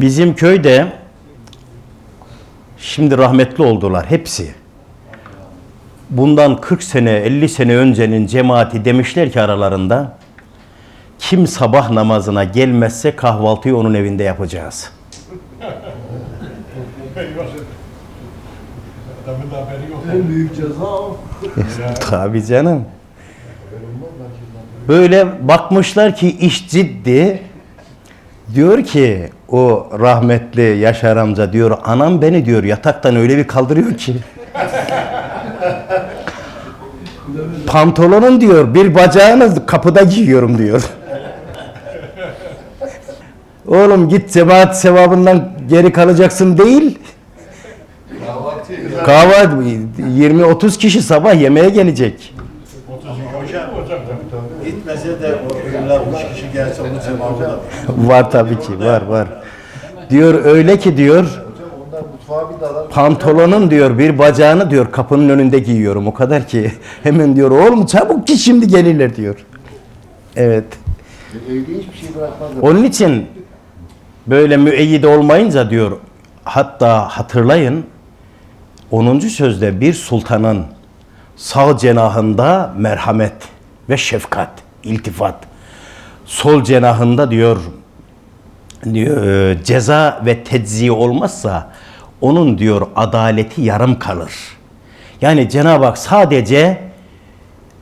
Bizim köyde şimdi rahmetli oldular hepsi. Bundan 40 sene 50 sene öncenin cemaati demişler ki aralarında kim sabah namazına gelmezse kahvaltıyı onun evinde yapacağız. En büyük ceza o. Tabii canım. Böyle bakmışlar ki iş ciddi. Diyor ki o rahmetli Yaşar amca diyor anam beni diyor yataktan öyle bir kaldırıyor ki. Pantolonun diyor bir bacağını kapıda giyiyorum diyor. Oğlum git cemaat sevabından geri kalacaksın değil. Kahvaltı 20-30 kişi sabah yemeğe gelecek. Gitmese de o ölüler 3 kişi gelse onun cevabı. Var tabii ki var var. Diyor öyle ki diyor pantolonun diyor bir bacağını diyor kapının önünde giyiyorum o kadar ki hemen diyor oğlum çabuk git şimdi gelirler diyor. Evet. Onun için böyle müeyyide olmayınca diyor hatta hatırlayın 10. sözde bir sultanın sağ cenahında merhamet ve şefkat, iltifat. Sol cenahında diyor diyor e, ceza ve tecziye olmazsa onun diyor adaleti yarım kalır. Yani Cenab-ı Hak sadece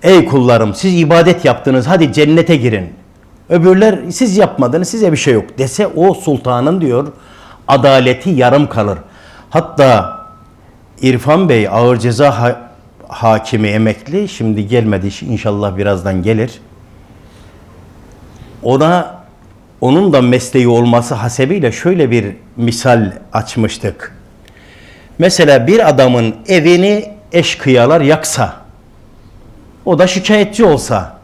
ey kullarım siz ibadet yaptınız hadi cennete girin. Öbürler siz yapmadınız size bir şey yok dese o sultanın diyor adaleti yarım kalır. Hatta İrfan Bey ağır ceza ha- hakimi emekli şimdi gelmedi inşallah birazdan gelir. Ona onun da mesleği olması hasebiyle şöyle bir misal açmıştık. Mesela bir adamın evini eşkıyalar yaksa, o da şikayetçi olsa,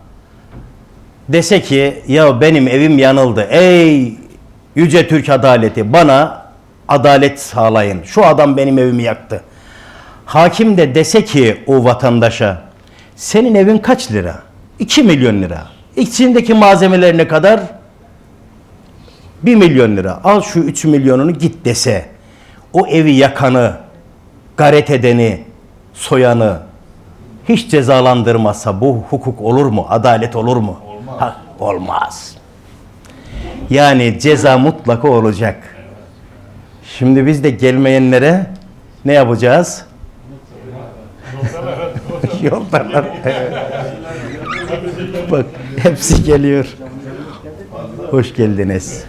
dese ki ya benim evim yanıldı. Ey yüce Türk adaleti bana adalet sağlayın. Şu adam benim evimi yaktı. Hakim de dese ki o vatandaşa senin evin kaç lira? 2 milyon lira. İçindeki malzemeler ne kadar? 1 milyon lira. Al şu 3 milyonunu git dese. O evi yakanı, garet edeni, soyanı hiç cezalandırmazsa bu hukuk olur mu? Adalet olur mu? Olmaz. olmaz. Yani ceza mutlaka olacak. Şimdi biz de gelmeyenlere ne yapacağız? Yoldalar. Bak hepsi geliyor. Hoş geldiniz.